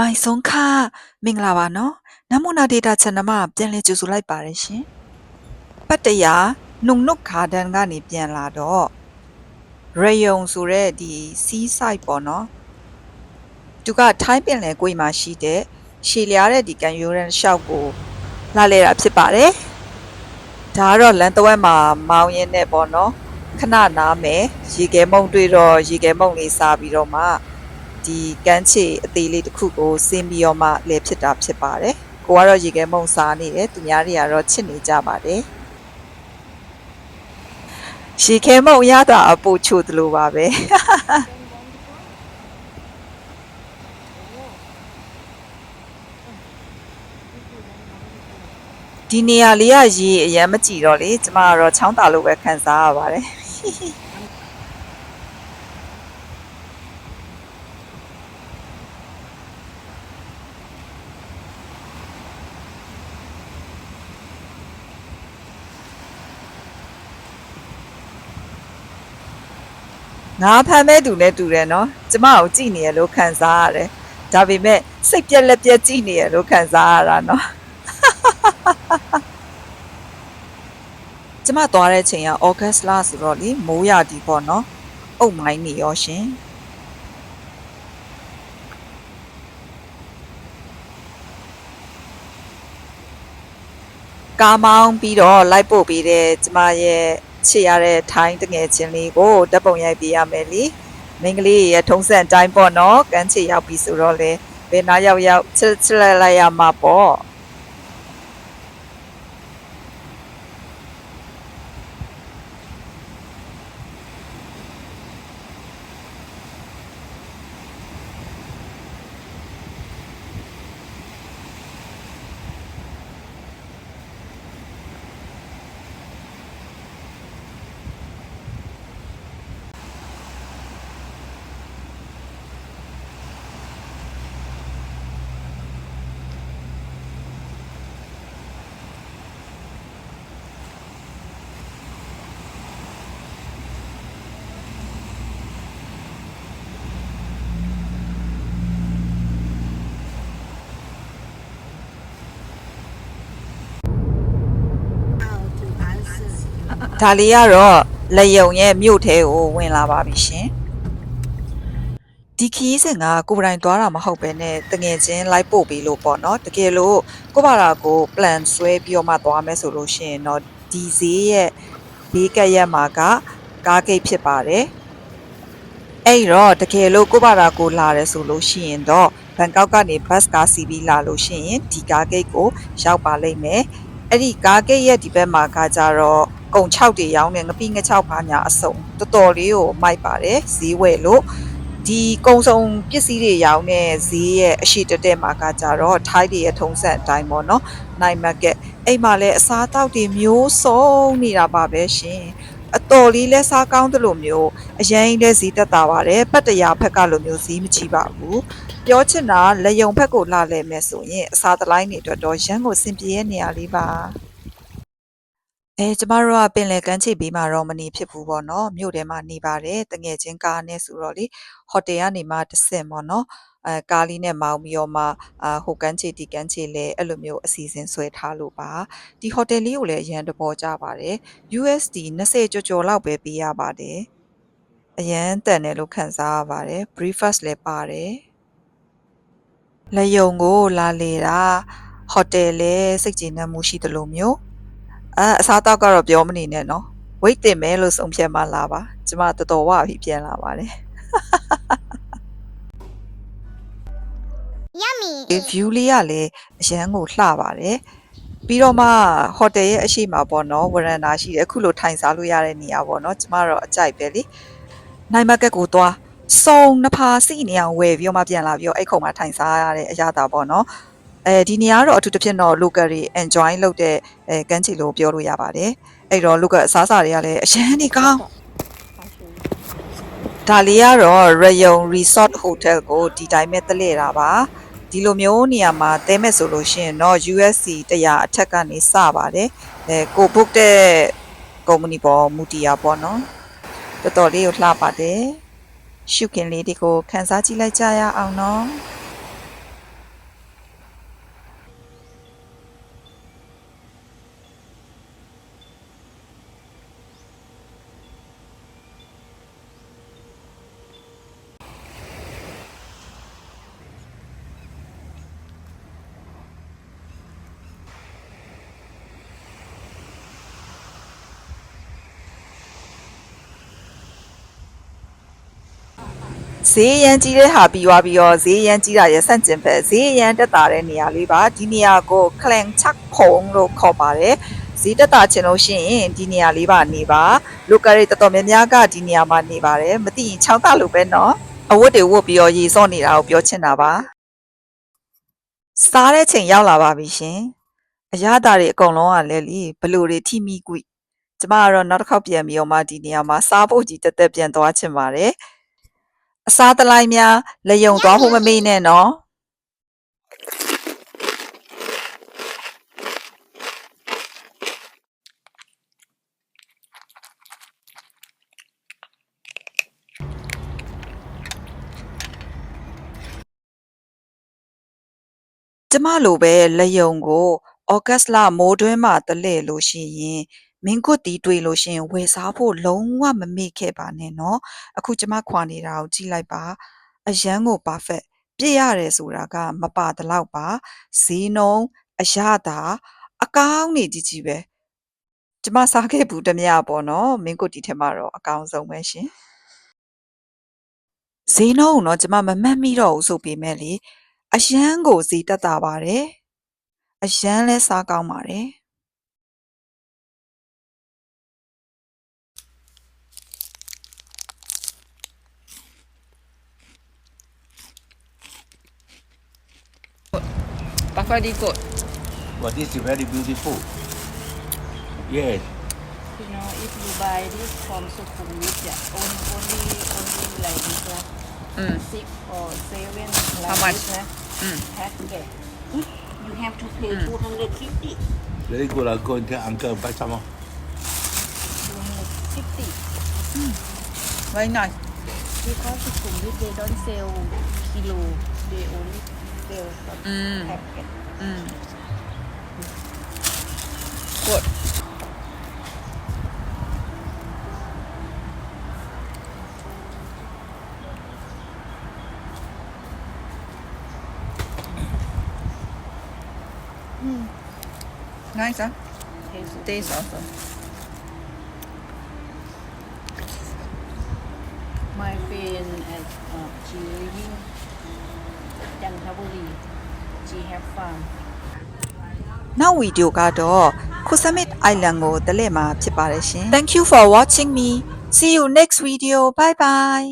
မိုင်ဆုံးခမင်္ဂလာပါနော်နမူနာဒေတာ channel မှာပြန်လည်ကြိုဆိုလိုက်ပါတယ်ရှင်ပတ်တရာနှုံနုတ်ဂါဒန်ကနေပြန်လာတော့ရေယုံဆိုတဲ့ဒီ sea side ပေါ့နော်သူကထိုင်းပင်လယ်ကွေ့မှာရှိတဲ့ရှည်လျားတဲ့ဒီကန်ယူရန်ရှောက်ကိုလာလဲတာဖြစ်ပါတယ်ဒါကတော့လန်တဝက်မှာမောင်းရင်းနဲ့ပေါ့နော်ခဏနားမယ်ရေခဲမုံတွေ့တော့ရေခဲမုံလေးစားပြီးတော့မှ ဒီကမ်းခြေအသေးလေးတစ်ခုကိုဆင်းပြီးတော့မှလဲဖြစ်တာဖြစ်ပါတယ်။ကိုကတော့ရေခဲမုံစားနေတယ်သူများတွေကတော့ချစ်နေကြပါတယ်။ရေခဲမုံရတာအပူချိုသလိုပါပဲ။ဒီနေရာလေးကရေအရမ်းမကြည့်တော့လေကျမကတော့ချောင်းတာလို့ပဲခံစားရပါတယ်။ ငါဖမ်းမဲ့သူနဲ့တူတယ်နော်ကျမကိုကြည်နေရလို့ခံစားရတယ်ဒါပေမဲ့စိတ်ပြက်လက်ပြက်ကြည်နေရလို့ခံစားရတာနော်ကျမသွားတဲ့ချိန်ကဩဂတ်စ်လဆိုတော့လေမိုးရဒီပေါ့နော်အုတ်မိုင်းနေရောရှင်ကားမောင်းပြီးတော့လိုက်ပို့ပေးတဲ့ကျမရဲ့ ချစ်ရတဲ့ထိုင်းတငယ်ချင်းလေးကိုဓာတ်ပုံရိုက်ပေးရမယ်လीမိန်းကလေးရဲ့ထုံးစံအတိုင်းပေါ့နော်ကန်းချေရောက်ပြီဆိုတော့လေဘယ်နာရောက်ရောက်ချစ်ချစ်လိုက်လိုက်ရမှာပေါ့ ဒါလေးကတော့လက်ယုံရဲ့မြို့ထဲကိုဝင်လာပါပြီရှင်ဒီခီးစဉ်ကကိုယ်ပိုင်သွားတာမဟုတ်ပဲနဲ့တငယ်ချင်းလိုက်ပို့ပြီးလို့ပေါ့နော်တကယ်လို့ကိုဘာသာကို plan ဆွဲပြီးတော့မှသွားမယ်ဆိုလို့ရှိရင်တော့ဒီဈေးရဲ့ဘေးကက်ရက်မှာကကားဂိတ်ဖြစ်ပါတယ်အဲ့တော့တကယ်လို့ကိုဘာသာကိုလာတယ်ဆိုလို့ရှိရင်တော့ဘန်ကောက်ကနေဘတ်ကားစီးပြီးလာလို့ရှိရင်ဒီကားဂိတ်ကိုရောက်ပါလိမ့်မယ်အဲ့ဒီကားဂိတ်ရဲ့ဒီဘက်မှာကကြတော့ ကုံ6တွေရောင်းနေငပိင6ပါညာအစုံတော်တော်လေးကိုမိုက်ပါတယ်ဈေးဝယ်လို့ဒီကုံစုံပစ္စည်းတွေရောင်းတဲ့ဈေးရဲ့အရှိတက်တက်မှာကကြတော့ထိုင်းတွေရဲ့ထုံးစံအတိုင်းပေါ့နော်နိုင်မက်ကက်အဲ့မှာလဲအစားအသောက်တွေမျိုးစုံနေတာပါပဲရှင်အတော်လေးလဲစားကောင်းတယ်လို့မျိုးအရင်လဲဈေးတက်တာပါတယ်ပတ်တရာဖက်ကလိုမျိုးဈေးမကြီးပါဘူးပြောချင်တာလက်ယုံဘက်ကိုလာလဲမယ်ဆိုရင်အစာတလိုင်းတွေအတွက်တော့ရန်ကိုစင်ပြေရဲ့နေရာလေးပါ အဲကျမတို့ကပင်လယ်ကမ်းခြေဘေးမှာတော့မနေဖြစ်ဘူးပေါ့နော်မြို့ထဲမှာနေပါတယ်တငယ်ချင်းကားနဲ့ဆိုတော့လေဟိုတယ်ကနေမှတစ်ဆင့်ပေါ့နော်အဲကားလေးနဲ့မောင်းပြီးတော့မှအာဟိုကမ်းခြေဒီကမ်းခြေလဲအဲ့လိုမျိုးအစီအစဉ်ဆွဲထားလို့ပါဒီဟိုတယ်လေးကိုလည်းအရန်တဘောကြပါတယ် USD 20ကျော်ကျော်လောက်ပဲပေးရပါတယ်အရန်တန်တယ်လို့ခံစားရပါတယ် breakfast လည်းပါတယ်လက်ယုံကိုလာလေတာဟိုတယ်လဲစိတ်ကြည်နက်မှုရှိတယ်လို့မျိုး အဲအစားအသောက်ကတော့ပြောမနေနဲ့နော်ဝိတ်တင်မဲလို့ဆုံးဖြတ်မှလာပါကျမတော်တော်ဝပြီပြန်လာပါတယ် Yummy. ဒီ view လေးကလည်းအရန်ကိုလှပါတယ်ပြီးတော့မှဟိုတယ်ရဲ့အရှိမပေါ့နော်ဝရန်တာရှိတယ်အခုလိုထိုင်စားလို့ရတဲ့နေရာပေါ့နော်ကျမတော့အကြိုက်ပဲလေနိုင်မကက်ကိုသွားစုံနှစ်ဖာစီနေအောင်ဝယ်ပြီးတော့မှပြန်လာပြီးတော့အဲ့ခုံမှာထိုင်စားရတဲ့အရာတာပေါ့နော် အဲဒီနေရာကတော့အထူးသဖြင့်တော့ local တွေ enjoy လုပ်တဲ့အဲကမ်းခြေလို့ပြောလို့ရပါတယ်အဲ့တော့ local အစားအစာတွေကလည်းအရန်နေကောင်းဒါလေးကတော့ Rayon Resort Hotel ကိုဒီတိုင်းပဲတလဲတာပါဒီလိုမျိုးနေရာမှာတဲမဲ့ဆိုလို့ရှိရင်တော့ USC 100အထက်ကနေစပါတယ်အဲကို book တဲ့ကုမ္ပဏီပေါ်မူတည်ရပေါ့နော်တော်တော်လေးကိုလှပါတယ်ရှုခင်လေးတွေကိုခန်းစားကြည့်လိုက်ကြရအောင်နော် ဈေးရန်ကြီးတဲ့ဟာပြီးသွားပြီးတော့ဈေးရန်ကြီးတာရဲ့ဆန့်ကျင်ဘက်ဈေးရန်တက်တာတဲ့နေရာလေးပါဒီနေရာကို Klang Chak Phong လို့ခေါ်ပါတယ်ဈေးတက်တာချင်လို့ရှိရင်ဒီနေရာလေးပါနေပါ local တွေတော်တော်များများကဒီနေရာမှာနေပါတယ်မသိရင်ချောင်းတလို့ပဲเนาะအဝတ်တွေဝတ်ပြီးတော့ရေစော့နေတာကိုပြောချင်တာပါစားတဲ့ချိန်ရောက်လာပါပြီရှင်အရသာတွေအကုန်လုံးကလည်းလीဘလူတွေထိမိကွိကျမကတော့နောက်တစ်ခေါက်ပြန်ပြီးတော့မှဒီနေရာမှာစားဖို့ကြီးတက်တက်ပြန်သွားချင်ပါတယ် အစားတလိုက်များလက်ယုံသွားဖို့မမေ့နဲ့နော်ကျမလိုပဲလက်ယုံကိုဩဂတ်စ်လမိုးတွင်းမှာတလဲ့လို့ရှိရင် မင်းကွတ်တီးတွေ့လို့ရှိရင်ဝယ်စားဖို့လုံးဝမမေ့ခဲ့ပါနဲ့နော်အခုကျမခွာနေတာကိုကြည့်လိုက်ပါအရန်ကို perfect ပြည့်ရတယ်ဆိုတာက မပါတလောက်ပါဈေးနှုန်းအရသာအကောင်းနေကြီးကြီးပဲကျမစားခဲ့ဘူးတမရပေါ့နော်မင်းကွတ်တီထဲမှာတော့အကောင်းဆုံးပဲရှင်ဈေးနှုန်းကိုတော့ကျမမမှတ်မိတော့ဘူးဆိုပေမဲ့လေအရန်ကိုဈေးတက်တာပါတယ်အရန်လဲစားကောင်းပါတယ် Buffalo goat. But this is very beautiful. Yes. You know, if you buy this from Sukhumvit, yeah, only, only, only like this, uh, Mm. six or seven like How much? this, uh, Mm. packet. You have to pay Mm. 250. Very good. I'll go and tell uncle buy some more. 250. very nice Because Sukhumvit, they don't sell kilo. They only feel from mm. Mm. Good. Nice, huh? Tastes, awesome. My friend at uh, Jantaburi. She have farm. နောက်ဗီဒီယိုကတော့ Kusamit Island ကိုတလဲမှာဖြစ်ပါတယ်ရှင် Thank you for watching me see you next video bye bye